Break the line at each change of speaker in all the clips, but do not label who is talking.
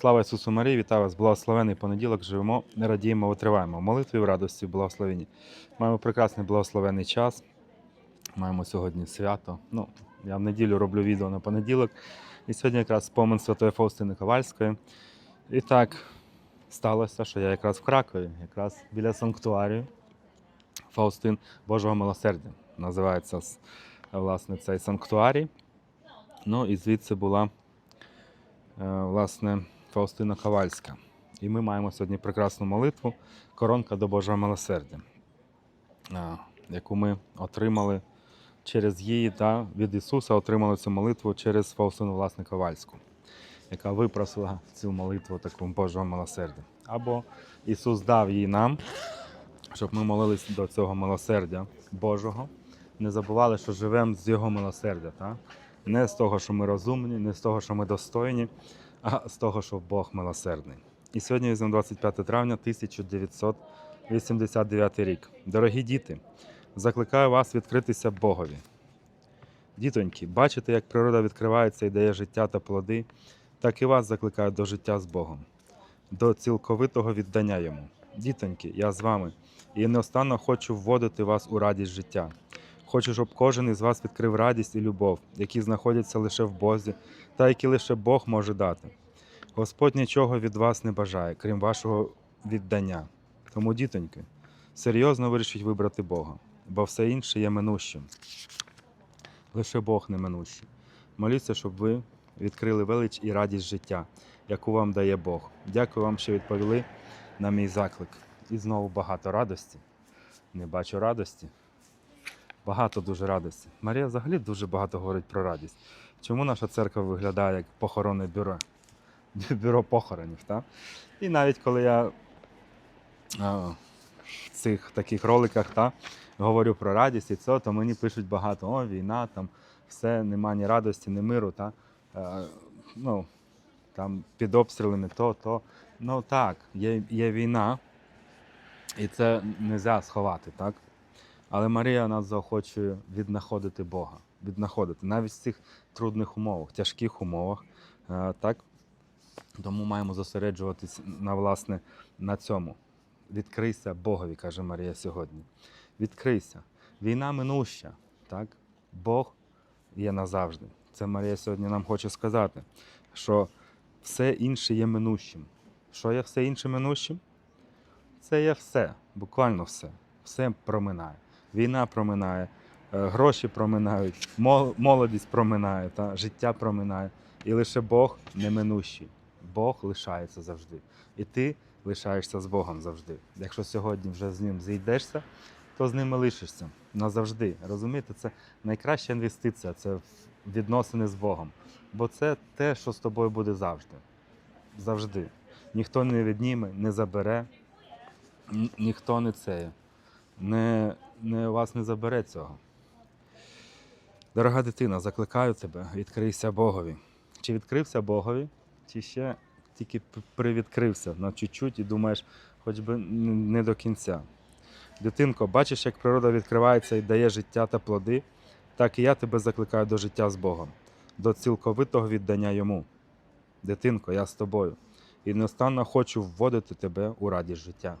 Слава Ісусу Марії, вітаю вас, благословений понеділок. Живемо, не радіємо, витриваємо. Молитві в радості, в благословенні. Маємо прекрасний благословений час. Маємо сьогодні свято. Ну, я в неділю роблю відео на понеділок. І сьогодні якраз спомин Святої Фаустини Ковальської. І так сталося, що я якраз в Кракові, якраз біля санктуарію Фаустин Божого милосердя. Називається власне цей санктуарій. Ну і звідси була е, власне Фаустина Ковальська. І ми маємо сьогодні прекрасну молитву Коронка до Божого милосердя, яку ми отримали через її та від Ісуса отримали цю молитву через Фаустину власне Ковальську, яка випросила цю молитву таку Божого милосердя. Або Ісус дав її нам, щоб ми молились до цього милосердя Божого. Не забували, що живемо з Його милосердя. Так? Не з того, що ми розумні, не з того, що ми достойні, а з того, що Бог милосердний. І сьогодні візьмемо 25 травня 1989 рік. Дорогі діти, закликаю вас відкритися Богові. Дітоньки, бачите, як природа відкривається і дає життя та плоди, так і вас закликаю до життя з Богом, до цілковитого віддання йому. Дітоньки, я з вами і неостанно хочу вводити вас у радість життя. Хочу, щоб кожен із вас відкрив радість і любов, які знаходяться лише в Бозі, та які лише Бог може дати. Господь нічого від вас не бажає, крім вашого віддання. Тому, дітоньки, серйозно вирішіть вибрати Бога, бо все інше є минущим. Лише Бог не минущий. Моліться, щоб ви відкрили велич і радість життя, яку вам дає Бог. Дякую вам, що відповіли на мій заклик. І знову багато радості. Не бачу радості. Багато дуже радості. Марія взагалі дуже багато говорить про радість. Чому наша церква виглядає як похоронне бюро? Бюро похоронів, так? І навіть коли я в цих таких роликах та, говорю про радість і це, то мені пишуть багато: о, війна, там все, нема ні радості, ні миру. Та, е, ну, там під обстрілами то, то. Ну так, є, є війна, і це не можна сховати, так? Але Марія нас заохочує віднаходити Бога, віднаходити навіть в цих трудних умовах, тяжких умовах. е, Так? Тому маємо зосереджуватись на, власне, на цьому. Відкрийся Богові, каже Марія сьогодні. Відкрийся. Війна минуща, так? Бог є назавжди. Це Марія сьогодні нам хоче сказати, що все інше є минущим. Що є все інше минущим? Це є все, буквально все. Все проминає. Війна проминає, е, гроші проминають, молодість проминає, та, життя проминає. І лише Бог неминущий. Бог лишається завжди. І ти лишаєшся з Богом завжди. Якщо сьогодні вже з ним зійдешся, то з ними лишишся назавжди. Розумієте, це найкраща інвестиція, це відносини з Богом. Бо це те, що з тобою буде завжди. Завжди. Ніхто не відніме, не забере, ніхто не це. Не, не вас не забере цього. Дорога дитина, закликаю тебе, відкрийся Богові. Чи відкрився Богові, чи ще тільки привідкрився на чуть-чуть і думаєш, хоч би не до кінця. Дитинко, бачиш, як природа відкривається і дає життя та плоди, так і я тебе закликаю до життя з Богом, до цілковитого віддання йому. Дитинко, я з тобою. І неостанно хочу вводити тебе у радість життя.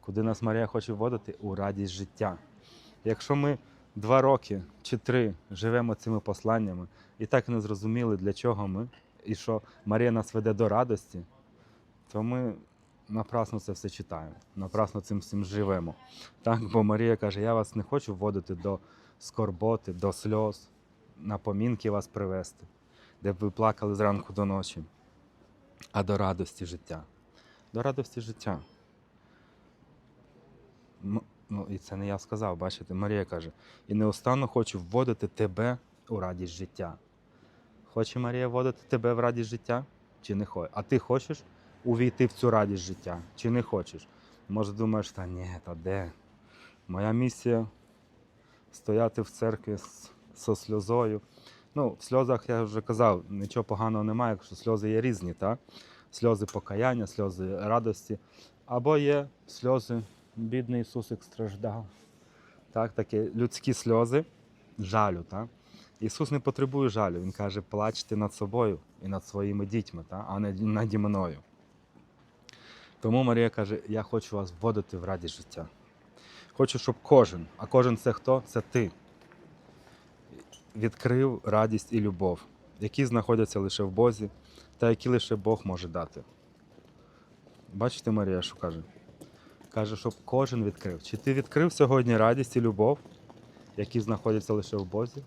Куди нас Марія хоче вводити? У радість життя. Якщо ми два роки чи три живемо цими посланнями і так не зрозуміли, для чого ми, і що Марія нас веде до радості, то ми напрасно це все читаємо, напрасно цим всім живемо. Так, бо Марія каже: я вас не хочу вводити до скорботи, до сльоз, на помінки вас привести, де б ви плакали зранку до ночі, а до радості життя. До радості життя. Ну, і це не я сказав, бачите, Марія каже, і неустанно хочу вводити тебе у радість життя. Хоче Марія вводити тебе в радість життя? Чи не хоче? А ти хочеш увійти в цю радість життя? Чи не хочеш? Може, думаєш, та ні, та де? Моя місія стояти в церкві зі сльозою. Ну, в сльозах я вже казав, нічого поганого немає, якщо сльози є різні, так? Сльози покаяння, сльози радості. Або є сльози, бідний Ісусик страждав. Так, такі людські сльози, жалю, так? Ісус не потребує жалю. Він каже, плачте над собою і над своїми дітьми, та? а не наді мною. Тому Марія каже: Я хочу вас вводити в радість життя. Хочу, щоб кожен, а кожен це хто? Це ти. Відкрив радість і любов, які знаходяться лише в Бозі, та які лише Бог може дати. Бачите, Марія, що каже? Каже, щоб кожен відкрив. Чи ти відкрив сьогодні радість і любов, які знаходяться лише в Бозі?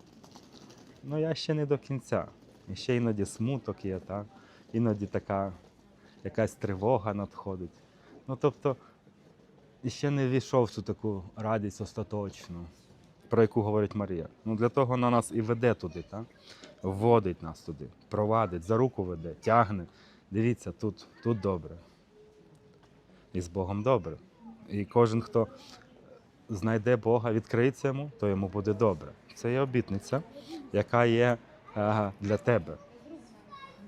Ну, я ще не до кінця. І ще іноді смуток є, так? іноді така якась тривога надходить. Ну, тобто, ще не війшов в цю таку радість остаточну, про яку говорить Марія. Ну, для того вона нас і веде туди, так? вводить нас туди, провадить, за руку веде, тягне. Дивіться, тут, тут добре. І з Богом добре. І кожен, хто знайде Бога, відкриється йому, то йому буде добре. Це є обітниця, яка є е, для тебе.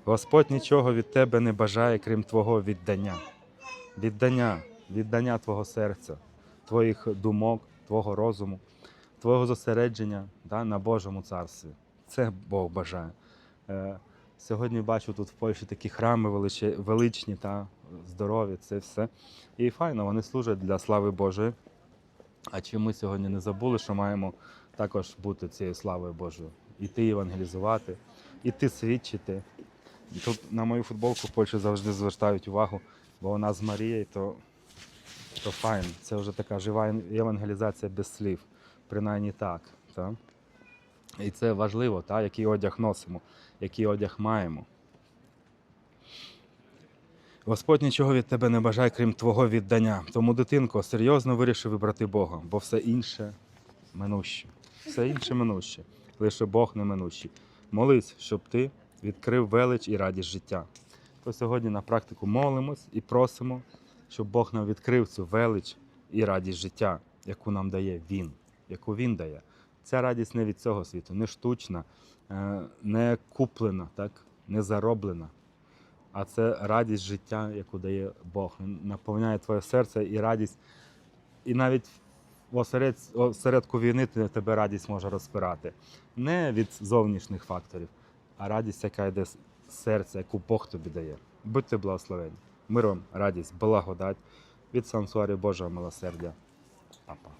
Господь нічого від тебе не бажає, крім твого віддання. Віддання, віддання твого серця, твоїх думок, твого розуму, твого зосередження да, на Божому царстві. Це Бог бажає. Е, Сьогодні бачу тут в Польщі такі храми величні та здорові, це все. І файно, вони служать для слави Божої. А чи ми сьогодні не забули, що маємо також бути цією славою Божою? Іти евангелізувати, іти свідчити. Тут на мою футболку в Польщі завжди звертають увагу, бо вона з Марією, то, то файн. Це вже така жива евангелізація без слів. Принаймні так. Та? І це важливо, та? який одяг носимо, який одяг маємо. Господь нічого від тебе не бажає, крім твого віддання. Тому, дитинко, серйозно вирішив вибрати Бога, бо все інше минуще. Все інше минуще, лише Бог не минущий. Молись, щоб ти відкрив велич і радість життя. То сьогодні на практику молимось і просимо, щоб Бог нам відкрив цю велич і радість життя, яку нам дає Він, яку Він дає. Ця радість не від цього світу, не штучна, е, не куплена, так? не зароблена. А це радість життя, яку дає Бог. Він наповняє твоє серце і радість. І навіть осеред- осередку війни тебе радість може розпирати. Не від зовнішніх факторів, а радість, яка йде з серця, яку Бог тобі дає. Будьте благословені. Миром, радість, благодать від сансуарі Божого милосердя. Папа.